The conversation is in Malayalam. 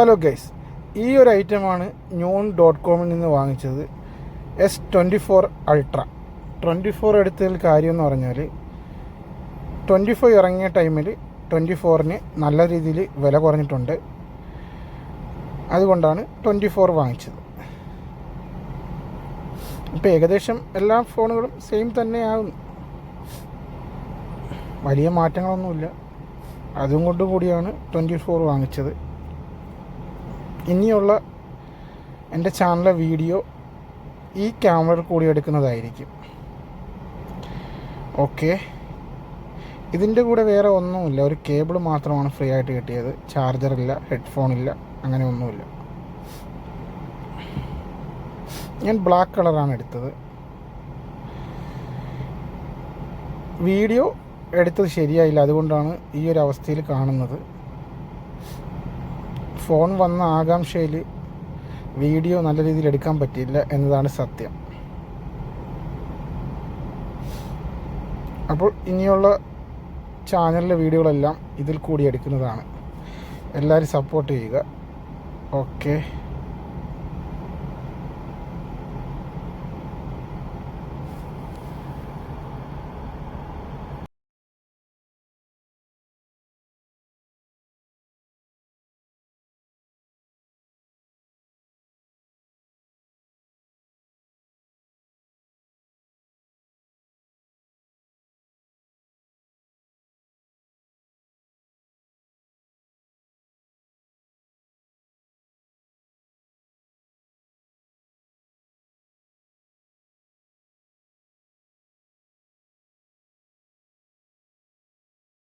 ഹലോ ഗൈസ് ഈ ഒരു ഐറ്റമാണ് ന്യൂൺ ഡോട്ട് കോമിൽ നിന്ന് വാങ്ങിച്ചത് S twenty four ultra twenty four എടുത്തതിൽ കാര്യമെന്ന് പറഞ്ഞാൽ ട്വന്റി ഫോർ ഇറങ്ങിയ ടൈമിൽ ട്വന്റി ഫോറിന് നല്ല രീതിയിൽ വില കുറഞ്ഞിട്ടുണ്ട്. അതുകൊണ്ടാണ് ട്വന്റി ഫോർ വാങ്ങിച്ചത്. ഇപ്പോൾ ഏകദേശം എല്ലാ ഫോണുകളും സെയിം തന്നെയാകുന്നു വലിയ മാറ്റങ്ങളൊന്നുമില്ല. അതും കൊണ്ട് കൂടിയാണ് ട്വന്റി ഫോർ വാങ്ങിച്ചത്. ഇനിയുള്ള എന്റെ ചാനലിലെ വീഡിയോ ഈ ക്യാമറയിൽ കൂടി എടുക്കുന്നതായിരിക്കും. ഓക്കെ. ഇതിന്റെ കൂടെ വേറെ ഒന്നുമില്ല. ഒരു കേബിൾ മാത്രമാണ് ഫ്രീ ആയിട്ട് കിട്ടിയത്. ചാർജറില്ല ഹെഡ്ഫോൺ ഇല്ല അങ്ങനെ ഒന്നുമില്ല. ഞാൻ ബ്ലാക്ക് കളറാണ് എടുത്തത്. വീഡിയോ എടുത്തത് ശരിയായില്ല. അതുകൊണ്ടാണ് ഈ ഒരു അവസ്ഥയിൽ കാണുന്നത്. ഫോൺ വന്ന ആകാംക്ഷയിൽ വീഡിയോ നല്ല രീതിയിൽ എടുക്കാൻ പറ്റിയില്ല എന്നതാണ് സത്യം. അപ്പോൾ ഇനിയുള്ള ചാനലിലെ വീഡിയോകളെല്ലാം ഇതിൽ കൂടി എടുക്കുന്നതാണ്. എല്ലാവരും സപ്പോർട്ട് ചെയ്യുക. ഓക്കെ